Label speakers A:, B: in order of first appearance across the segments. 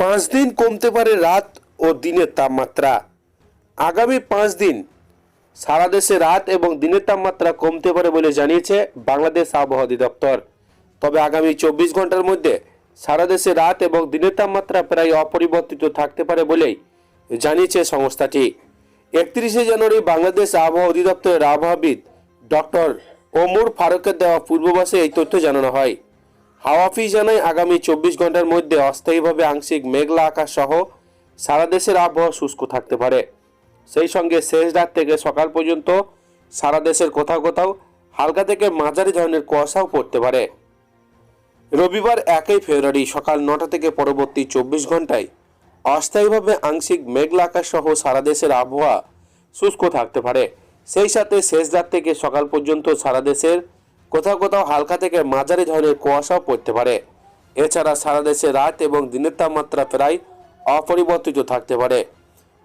A: পাঁচ দিন কমতে পারে রাত ও দিনের তাপমাত্রা। আগামী পাঁচ দিন সারা দেশে রাত এবং দিনের তাপমাত্রা কমতে পারে বলে জানিয়েছে বাংলাদেশ আবহাওয়া অধিদপ্তর। তবে আগামী চব্বিশ ঘণ্টার মধ্যে সারা দেশে রাত এবং দিনের তাপমাত্রা প্রায় অপরিবর্তিত থাকতে পারে বলেই জানিয়েছে সংস্থাটি। একত্রিশে জানুয়ারি বাংলাদেশ আবহাওয়া অধিদপ্তরের আবহাওয়াবিদ ডক্টর ওমর ফারুকের দেওয়া পূর্বাভাসে এই তথ্য জানানো হয়। হাওয়া অফিস জানায় আগামী চব্বিশ ঘণ্টার মধ্যে অস্থায়ীভাবে আংশিক মেঘলা আকাশ সহ সারা দেশের আবহাওয়া শুষ্ক থাকতে পারে। সেই সঙ্গে শেষ রাত থেকে সকাল পর্যন্ত সারা দেশের কোথাও কোথাও হালকা থেকে মাঝারি ধরনের কুয়াশাও পড়তে পারে। রবিবার একই ফেব্রুয়ারি সকাল নটা থেকে পরবর্তী চব্বিশ ঘন্টায় অস্থায়ীভাবে আংশিক মেঘলা আকাশ সহ সারা দেশের আবহাওয়া শুষ্ক থাকতে পারে। সেই সাথে শেষ রাত থেকে সকাল পর্যন্ত সারা দেশের কোথাও কোথাও হালকা থেকে মাঝারি ধরনের কুয়াশাও পড়তে পারে। এছাড়া সারা দেশে রাত এবং দিনের তাপমাত্রা প্রায় অপরিবর্তিত থাকতে পারে।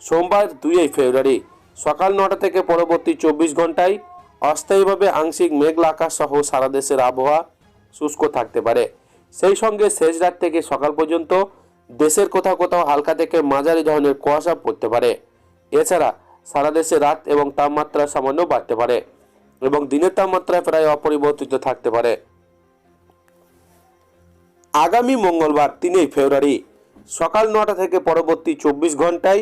A: সোমবার দুই ফেব্রুয়ারি সকাল নটা থেকে পরবর্তী চব্বিশ ঘন্টায় অস্থায়ীভাবে আংশিক মেঘলা আকাশ সহ সারা দেশের আবহাওয়া শুষ্ক থাকতে পারে। সেই সঙ্গে শেষ রাত থেকে সকাল পর্যন্ত দেশের কোথাও কোথাও হালকা থেকে মাঝারি ধরনের কুয়াশা পড়তে পারে। এছাড়া সারা দেশে রাত এবং তাপমাত্রা সামান্য বাড়তে পারে। এবং দিনের তাপমাত্রা প্রায় অপরিবর্তিত থাকতে পারে। আগামী মঙ্গলবার, তিনই ফেব্রুয়ারি, সকাল নটা থেকে পরবর্তী চব্বিশ ঘন্টায়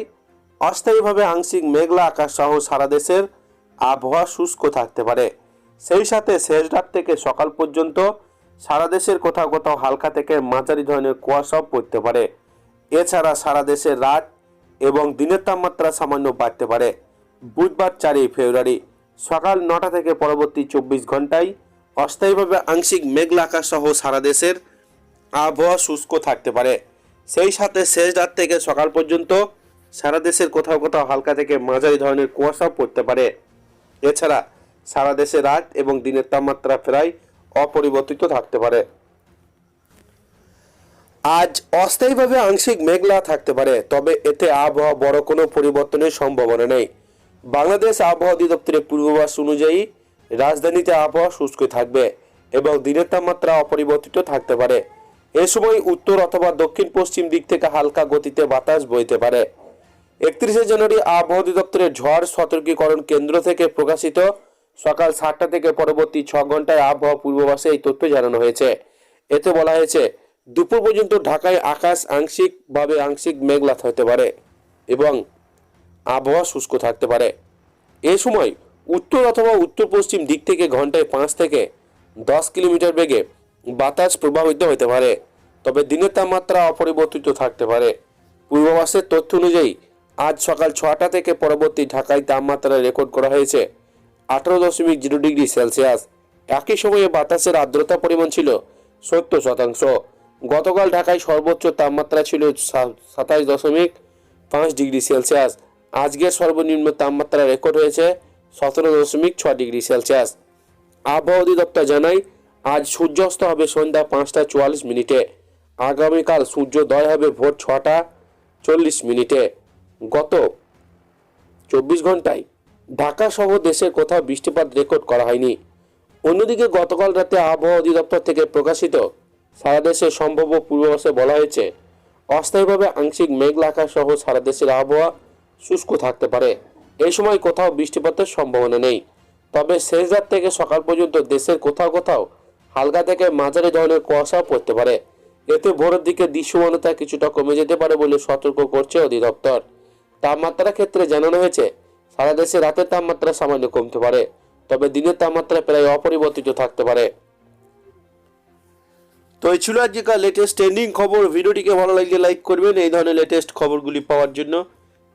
A: অস্থায়ীভাবে আংশিক মেঘলা আকাশ সহ সারা দেশের আবহাওয়া শুষ্ক থাকতে পারে। সেই সাথে শেষ রাত থেকে সকাল পর্যন্ত সারা দেশের কোথাও কোথাও হালকা থেকে মাঝারি ধরনের কুয়াশাও পড়তে পারে। এছাড়া সারা দেশের রাত এবং দিনের তাপমাত্রা সামান্য বাড়তে পারে। বুধবার, চারই ফেব্রুয়ারি সকাল নটা থেকে পরবর্তী চব্বিশ ঘন্টায় অস্থায়ীভাবে আংশিক মেঘলা আকাশ সহ সারা দেশের আবহাওয়া শুষ্ক থাকতে পারে। সেই সাথে শেষ রাত থেকে সকাল পর্যন্ত সারা দেশের কোথাও কোথাও হালকা থেকে মাঝারি ধরনের কুয়াশাও পড়তে পারে। এছাড়া সারা দেশে রাত এবং দিনের তাপমাত্রা প্রায় অপরিবর্তিত থাকতে পারে। আজ অস্থায়ীভাবে আংশিক মেঘলা থাকতে পারে, তবে এতে আবহাওয়া বড় কোনো পরিবর্তনের সম্ভাবনা নেই। বাংলাদেশ আবহাওয়া অধিদপ্তরের পূর্বাভাস অনুযায়ী রাজধানীতে আবহাওয়া শুষ্ক থাকবে এবং দিনের তাপমাত্রা অপরিবর্তিত থাকতে পারে। এ সময় উত্তর অথবা দক্ষিণ পশ্চিম দিক থেকে হালকা গতিতে বাতাস বইতে পারে। একত্রিশে জানুয়ারি আবহাওয়া অধিদপ্তরের ঝড় সতর্কীকরণ কেন্দ্র থেকে প্রকাশিত সকাল সাতটা থেকে পরবর্তী ছ ঘন্টায় আবহাওয়া পূর্বাভাসে এই তথ্য জানানো হয়েছে। এতে বলা হয়েছে, দুপুর পর্যন্ত ঢাকায় আকাশ আংশিকভাবে আংশিক মেঘলা হতে পারে এবং আবহাওয়া শুষ্ক থাকতে পারে। এ সময় উত্তর অথবা উত্তর পশ্চিম দিক থেকে ঘন্টায় পাঁচ থেকে দশ কিলোমিটার বেগে বাতাস প্রবাহিত হতে পারে, তবে দিনের তাপমাত্রা অপরিবর্তিত থাকতে পারে। পূর্বাভাসের তথ্য অনুযায়ী, আজ সকাল ছটা থেকে পরবর্তী ঢাকায় তাপমাত্রা রেকর্ড করা হয়েছে আঠারো দশমিক জিরো ডিগ্রি সেলসিয়াস। একই সময়ে বাতাসের আর্দ্রতা পরিমাণ ছিল সত্তর শতাংশ। গতকাল ঢাকায় সর্বোচ্চ তাপমাত্রা ছিল সাতাশ দশমিক পাঁচ ডিগ্রি সেলসিয়াস। আজকের সর্বনিম্ন তাপমাত্রা রেকর্ড হয়েছে সতেরো দশমিক ছ ডিগ্রি সেলসিয়াস। আবহাওয়া অধিদপ্তর জানায়, আজ সূর্যাস্ত হবে সন্ধ্যা পাঁচটা চুয়াল্লিশ মিনিটে। আগামীকাল সূর্যোদয় হবে ভোর ছটা চল্লিশ মিনিটে। গত চব্বিশ ঘন্টায় ঢাকা সহ দেশের কোথাও বৃষ্টিপাত রেকর্ড করা হয়নি। অন্যদিকে গতকাল রাতে আবহাওয়া অধিদপ্তর থেকে প্রকাশিত সারা দেশের সম্ভাব্য পূর্বাভাসে বলা হয়েছে, অস্থায়ীভাবে আংশিক মেঘলা আকাশ সহ সারা দেশের আবহাওয়া শুষ্ক থাকতে পারে। এই সময় কোথাও বৃষ্টিপাতের সম্ভাবনা নেই। তবে শেষ রাত থেকে সকাল পর্যন্ত দেশের কোথাও কোথাও হালকা থেকে মাঝারি ধরনের কুয়াশাও পড়তে পারে। এতে ভোরের দিকে দৃশ্যমানতা কিছুটা কমে যেতে পারে বলে সতর্ক করছে অধিদপ্তর। তাপমাত্রার ক্ষেত্রে জানানো হয়েছে, সারা দেশে রাতের তাপমাত্রা সামান্য কমতে পারে, তবে দিনের তাপমাত্রা প্রায় অপরিবর্তিত থাকতে পারে। তো এই ছিল আজকের লেটেস্ট ট্রেন্ডিং খবর। ভিডিওটিকে ভালো লাগলে লাইক করবেন। এই ধরনের লেটেস্ট খবরগুলি পাওয়ার জন্য